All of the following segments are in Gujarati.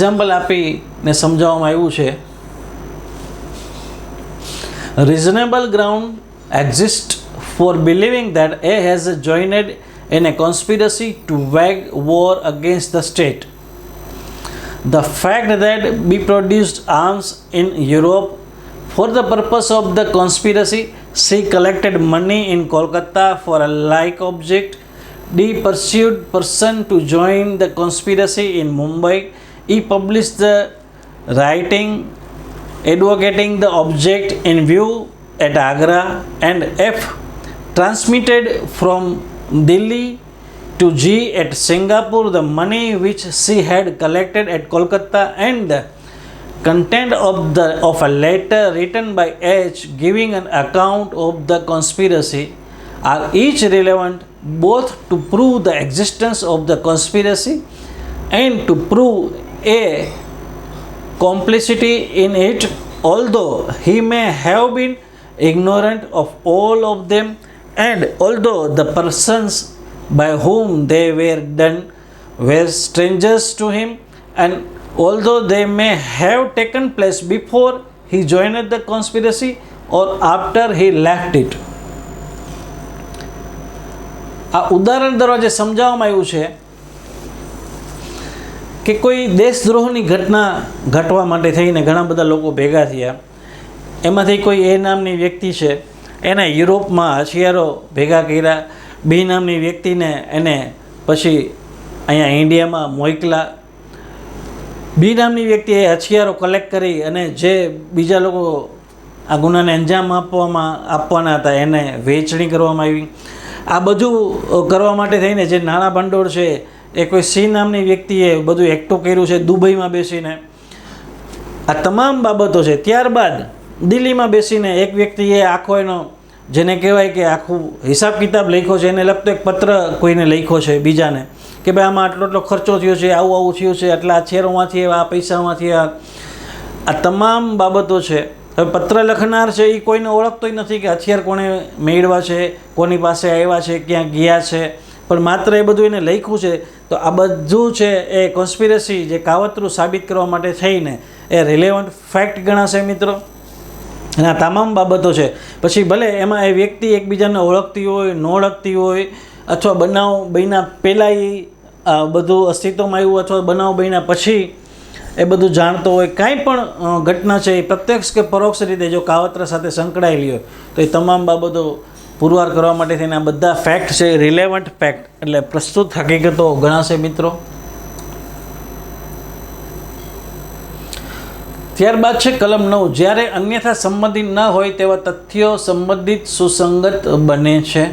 એક્ઝામ્પલ આપીને સમજાવવામાં આવ્યું છે reasonable ground exists for believing that A has joined in a conspiracy to wage war against the state. The fact that B produced arms in Europe for the purpose of the conspiracy, C collected money in Kolkata for a like object, D pursued person to join the conspiracy in Mumbai, E published the writing advocating the object in view at Agra, and F transmitted from Delhi to G at Singapore. The money which she had collected at Kolkata and the content of the of a letter written by H giving an account of the conspiracy are each relevant both to prove the existence of the conspiracy and to prove a complicity in it, although he may have been ignorant of all of them, and although the persons by whom they were done were strangers to him, and although they may have taken place before he joined the conspiracy or after he left it. આ ઉદાહરણ દ્વારા જે સમજાવવામાં આવ્યું છે કે કોઈ દેશદ્રોહની ઘટના ઘટવા માટે થઈને ઘણા બધા લોકો ભેગા થયા. એમાંથી કોઈ એ નામની વ્યક્તિ છે, એને યુરોપમાં હથિયારો ભેગા કર્યા. બી નામની વ્યક્તિને એને પછી અહીંયા ઇન્ડિયામાં મોકલા. બી નામની વ્યક્તિએ હથિયારો કલેક્ટ કરી અને જે બીજા લોકો આ ગુનાને અંજામ આપવામાં, આપવાના હતા, એને વહેંચણી કરવામાં આવી. આ બધું કરવા માટે થઈને જે નાણાં ભંડોળ છે એ કોઈ સી નામની વ્યક્તિએ બધું એકઠું કર્યું છે, દુબઈમાં બેસીને. આ તમામ બાબતો છે. ત્યારબાદ દિલ્હીમાં બેસીને એક વ્યક્તિએ આખો એનો, જેને કહેવાય કે આખું હિસાબ કિતાબ લખ્યો છે, એને લગતો એક પત્ર કોઈને લખ્યો છે બીજાને, કે ભાઈ આમાં આટલો આટલો ખર્ચો થયો છે, આવું આવું થયું છે, આટલા શેરોમાંથી આ પૈસામાંથી આ આ તમામ બાબતો છે. હવે પત્ર લખનાર છે, એ કોઈને ઓળખતોય નથી કે હથિયાર કોણે મેળવા છે, કોની પાસે આવ્યા છે, ક્યાં ગયા છે. પણ માત્ર એ બધું એને લખ્યું છે તો આ બધું છે એ કોન્સ્પિરસી જે કાવતરું સાબિત કરવા માટે થઈને એ રિલેવન્ટ ફેક્ટ ગણાશે મિત્રો. અને આ તમામ બાબતો છે. પછી ભલે એમાં એ વ્યક્તિ એકબીજાને ઓળખતી હોય, ન ઓળખતી હોય, અથવા બનાવ બન્યા પહેલાં એ બધું અસ્તિત્વમાં આવ્યું અથવા બનાવ બન્યા પછી એ બધું જાણતો હોય, કાંઈ પણ ઘટના છે એ પ્રત્યક્ષ કે પરોક્ષ રીતે જો કાવતરા સાથે સંકળાયેલી હોય, તો એ તમામ બાબતો પુરવાર કરવા માટે થઈને આ બધા ફેક્ટ છે રિલેવન્ટ ફેક્ટ એટલે પ્રસ્તુત હકીકતો ગણાશે મિત્રો. ત્યારબાદ છે કલમ નવ. જ્યારે અન્યથા સંબંધિત ન હોય તેવા તથ્યો સંબંધિત સુસંગત બને છે.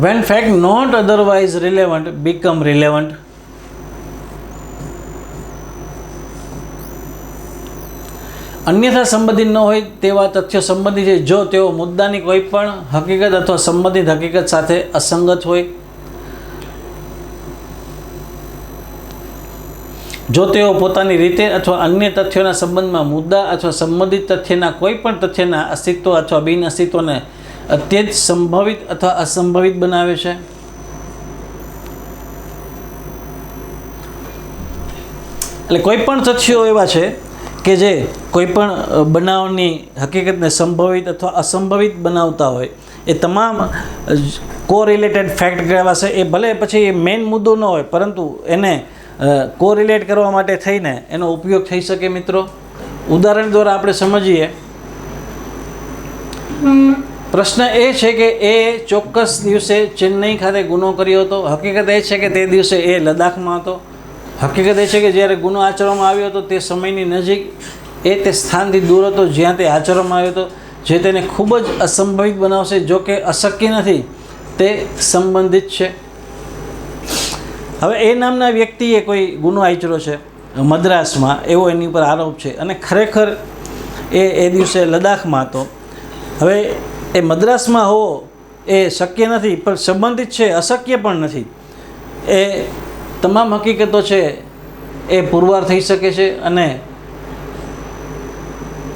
When fact not otherwise relevant become relevant. અન્યથા સંબંધિત ન હોય તેવા તથ્યો સંબંધિત છે. જો તેઓ મુદ્દાની કોઈ પણ હકીકત અથવા સંબંધિત હકીકત સાથે અસંગત હોય, જો તેઓ પોતાની રીતે અથવા અન્ય તથ્યોના સંબંધમાં મુદ્દા અથવા સંબંધિત તથ્યના કોઈ પણ તથ્યના અસ્તિત્વ અથવા બિન અસ્તિત્વને અત્યંત સંભવિત અથવા અસંભવિત બનાવે છે. એટલે કોઈ પણ તથ્યો એવા છે કે જે કોઈ પણ બનાવની હકીકતને સંભવિત અથવા અસંભવિત બનાવતા હોય, એ તમામ કો રિલેટેડ ફેક્ટ કહેવાશે. એ ભલે પછી એ મેઇન મુદ્દો ન હોય, પરંતુ એને કો રિલેટ કરવા માટે થઈને એનો ઉપયોગ થઈ શકે મિત્રો. ઉદાહરણ દ્વારા આપણે સમજીએ. પ્રશ્ન એ છે કે એ ચોક્કસ દિવસે ચેન્નઈ ખાતે ગુનો કર્યો હતો. હકીકત એ છે કે તે દિવસે એ લદ્દાખમાં હતો. હકીકત એ છે કે જ્યારે ગુનો આચરવામાં આવ્યો હતો તે સમયની નજીક, એ તે સ્થાનથી દૂર હતો જ્યાં તે આચરવામાં આવ્યો હતો, જે તેને ખૂબ જ અસંભવિત બનાવશે, જો કે અશક્ય નથી. તે સંબંધિત છે. હવે એ નામના વ્યક્તિએ કોઈ ગુનો આચર્યો છે, મદ્રાસમાં, એવો એની ઉપર આરોપ છે. અને ખરેખર એ એ દિવસે લદ્દાખમાં હતો. હવે એ મદ્રાસમાં હોવો એ શક્ય નથી, પણ સંબંધિત છે, અશક્ય પણ નથી. એ તમામ હકીકતો છે એ પુરવાર થઈ શકે છે અને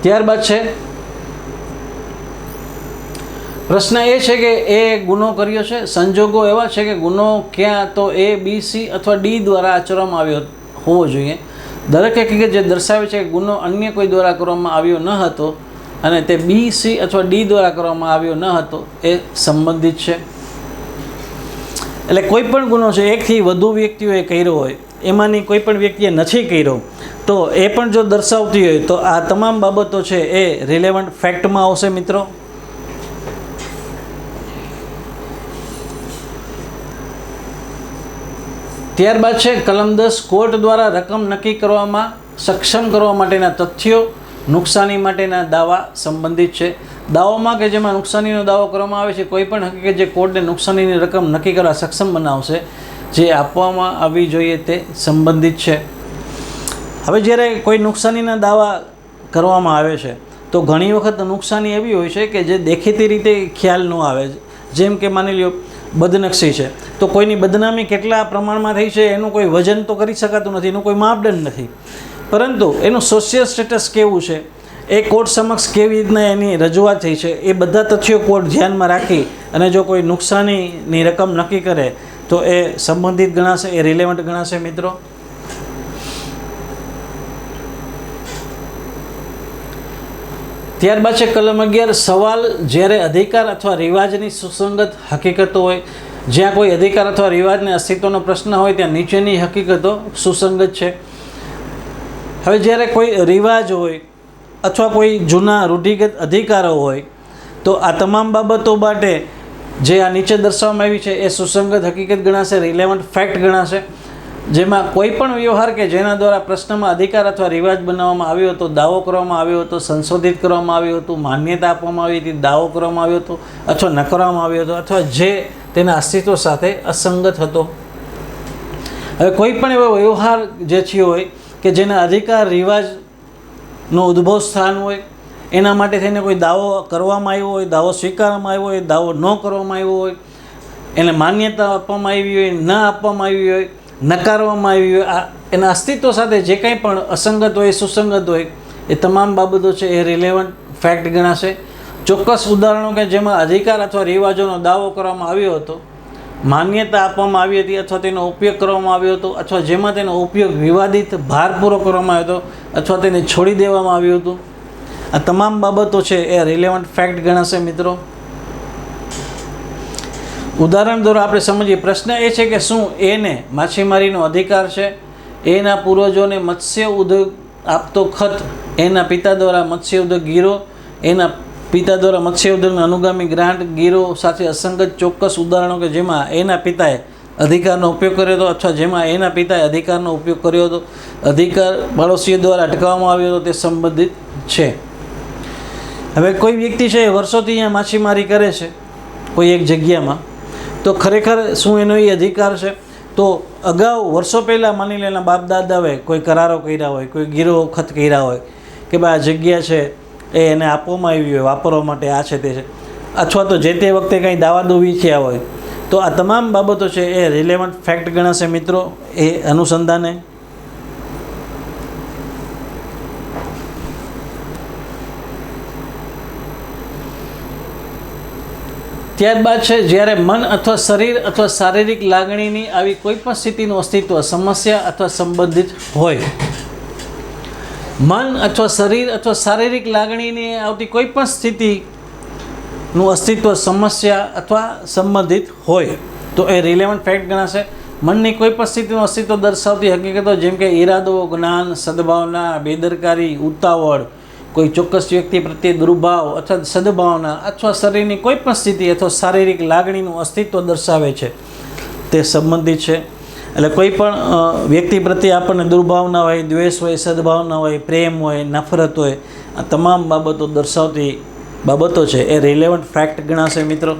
ત્યારબાદ છે, પ્રશ્ન એ છે કે એ ગુનો કર્યો છે, સંજોગો એવા છે કે ગુનો ક્યાં તો એ, બી, સી અથવા ડી દ્વારા આચરવામાં આવ્યો હોવો જોઈએ. દરેક હકીકત જે દર્શાવે છે કે ગુનો અન્ય કોઈ દ્વારા કરવામાં આવ્યો ન હતો અને તે બી, સી અથવા ડી દ્વારા કરવામાં આવ્યો ન હતો એ સંબંધિત છે. એટલે કોઈ પણ ગુનો છે, એકથી વધુ વ્યક્તિઓએ કર્યો હોય, એમાંની કોઈ પણ વ્યક્તિએ નથી કર્યો, તો એ પણ જો દર્શાવતી હોય, તો આ તમામ બાબતો છે એ રિલેવન્ટ ફેક્ટમાં આવશે મિત્રો. ત્યારબાદ છે, કલમ દસ, કોર્ટ દ્વારા રકમ નક્કી કરવામાં સક્ષમ કરવા માટેના તથ્યો. નુકસાની માટેના દાવા સંબંધિત છે. દાવામાં કે જેમાં નુકસાનીનો દાવો કરવામાં આવે છે, કોઈ પણ હકીકત જે કોર્ટને નુકસાનીની રકમ નક્કી કરવા સક્ષમ બનાવશે, જે આપવામાં આવવી જોઈએ તે સંબંધિત છે. હવે જ્યારે કોઈ નુકસાનીના દાવા કરવામાં આવે છે, તો ઘણી વખત નુકસાની એવી હોય છે કે જે દેખીતી રીતે ખ્યાલ ન આવે. જેમ કે માની લ્યો, બદનક્ષી છે. તો કોઈની બદનામી કેટલા પ્રમાણમાં થઈ છે, એનું કોઈ વજન તો કરી શકાતું નથી, એનું કોઈ માપદંડ નથી. પરંતુ એનું સોશિયલ સ્ટેટસ કેવું છે? એ કોર્ટ સમક્ષ કેવી રીતના એની રજૂઆત થઈ છે? એ બધા તથ્યો કોર્ટ ધ્યાનમાં રાખી અને જો કોઈ નુકસાનીની રકમ નક્કી કરે, તો એ સંબંધિત ગણાશે? એ રિલેવન્ટ ગણાશે મિત્રો? ત્યારબાદ છે કલમ અગિયાર, સવાલ જ્યારે અધિકાર અથવા રિવાજની સુસંગત હકીકતો હોય, જ્યાં કોઈ અધિકાર અથવા રિવાજને અસ્તિત્વનો પ્રશ્ન હોય, ત્યાં નીચેની હકીકતો સુસંગત છે. હવે જ્યારે કોઈ રિવાજ હોય અથવા કોઈ જૂના રૂઢિગત અધિકારો હોય, તો આ તમામ બાબતો માટે જે આ નીચે દર્શાવવામાં આવી છે, એ સુસંગત હકીકત ગણાશે રિલેવન્ટ ફેક્ટ ગણાશે. જેમાં કોઈ પણ વ્યવહાર કે જેના દ્વારા પ્રશ્નમાં અધિકાર અથવા રિવાજ બનાવવામાં આવ્યો હતો, દાવો કરવામાં આવ્યો હતો, સંશોધિત કરવામાં આવ્યું હતું, માન્યતા આપવામાં આવી હતી, દાવો કરવામાં આવ્યો હતો, અથવા નકારવામાં આવ્યો હતો, અથવા જે તેના અસ્તિત્વ સાથે અસંગત હતો. હવે કોઈ પણ એવો વ્યવહાર જે થયો હોય કે જેના અધિકાર, રિવાજનો ઉદ્ભવ સ્થાન હોય, એના માટે થઈને કોઈ દાવો કરવામાં આવ્યો હોય, દાવો સ્વીકારવામાં આવ્યો હોય, દાવો ન કરવામાં આવ્યો હોય, એને માન્યતા આપવામાં આવી હોય, ન આપવામાં આવી હોય, નકારવામાં આવી હોય, આ એના અસ્તિત્વ સાથે જે કંઈ પણ અસંગત હોય, સુસંગત હોય, એ તમામ બાબતો છે એ રિલેવન્ટ ફેક્ટ ગણાશે. ચોક્કસ ઉદાહરણો કે જેમાં અધિકાર અથવા રિવાજોનો દાવો કરવામાં આવ્યો હતો માન્યતા આપવામાં આવી હતી અથવા તેનો ઉપયોગ કરવામાં આવ્યો હતો અથવા જેમાં તેનો ઉપયોગ વિવાદિત ભારપૂર્વક કરવામાં આવ્યો હતો અથવા તેને છોડી દેવામાં આવ્યું હતું. આ તમામ બાબતો છે એ રિલેવન્ટ ફેક્ટ ગણાશે મિત્રો. ઉદાહરણ દ્વારા આપણે સમજીએ, પ્રશ્ન એ છે કે શું એને માછીમારીનો અધિકાર છે? એના પૂર્વજોને મત્સ્ય ઉદ્યોગ આપતો ખત એના પિતા દ્વારા મત્સ્ય ઉદ્યોગ ગીરો, એના પિતા દ્વારા મત્સ્ય ઉદ્યોગના અનુગામી ગ્રાન્ટ ગીરો સાથે અસંગત ચોક્કસ ઉદાહરણો કે જેમાં એના પિતાએ અધિકારનો ઉપયોગ કર્યો હતો અથવા જેમાં એના પિતાએ અધિકારનો ઉપયોગ કર્યો હતો, અધિકાર પાડોશીઓ દ્વારા અટકાવવામાં આવ્યો હતો તે સંબંધિત છે. હવે કોઈ વ્યક્તિ છે એ વર્ષોથી અહીંયા માછીમારી કરે છે, કોઈ એક જગ્યામાં, તો ખરેખર શું એનો એ અધિકાર છે? તો અગાઉ વર્ષો પહેલાં માની લે બાપ દાદાઓએ કોઈ કરારો કર્યા હોય, કોઈ ગીરો વખત કર્યા હોય, કે ભાઈ આ જગ્યા છે એ એને આપવામાં આવી હોય, વાપરવા માટે આ છે તે છે. અથવા તો જે તે વખતે કંઈ દાવા દોવી થયા હોય, તો આ તમામ બાબતો છે એ રિલેવન્ટ ફેક્ટ ગણાશે મિત્રો, એ અનુસંધાને. ત્યારબાદ છે, જ્યારે મન અથવા શરીર અથવા શારીરિક લાગણીની આવી કોઈ પણ સ્થિતિનું અસ્તિત્વ, સમસ્યા અથવા સંબંધિત હોય મન અથવા શરીર અથવા શારીરિક લાગણીની આવતી કોઈ પણ સ્થિતિનું અસ્તિત્વ સમસ્યા અથવા સંબંધિત હોય, તો એ રિલેવન્ટ ફેક્ટ ગણાશે. મનની કોઈ પણ સ્થિતિનું અસ્તિત્વ દર્શાવતી હકીકતો જેમ કે ઈરાદો, જ્ઞાન, સદભાવના, બેદરકારી, ઉતાવળ, કોઈ ચોક્કસ વ્યક્તિ પ્રત્યે દુર્ભાવ અથવા સદભાવના અથવા શરીરની કોઈ પણ સ્થિતિ અથવા શારીરિક લાગણીનું અસ્તિત્વ દર્શાવે છે. તે સંબંધિત છે. એટલે કોઈ પણ વ્યક્તિ પ્રત્યે આપણને દુર્ભાવના હોય, દ્વેષ હોય, સદભાવના હોય, પ્રેમ હોય, નફરત હોય, આ તમામ બાબતો દર્શાવતી બાબતો છે. એ રિલેવન્ટ ફેક્ટ ગણાશે મિત્રો.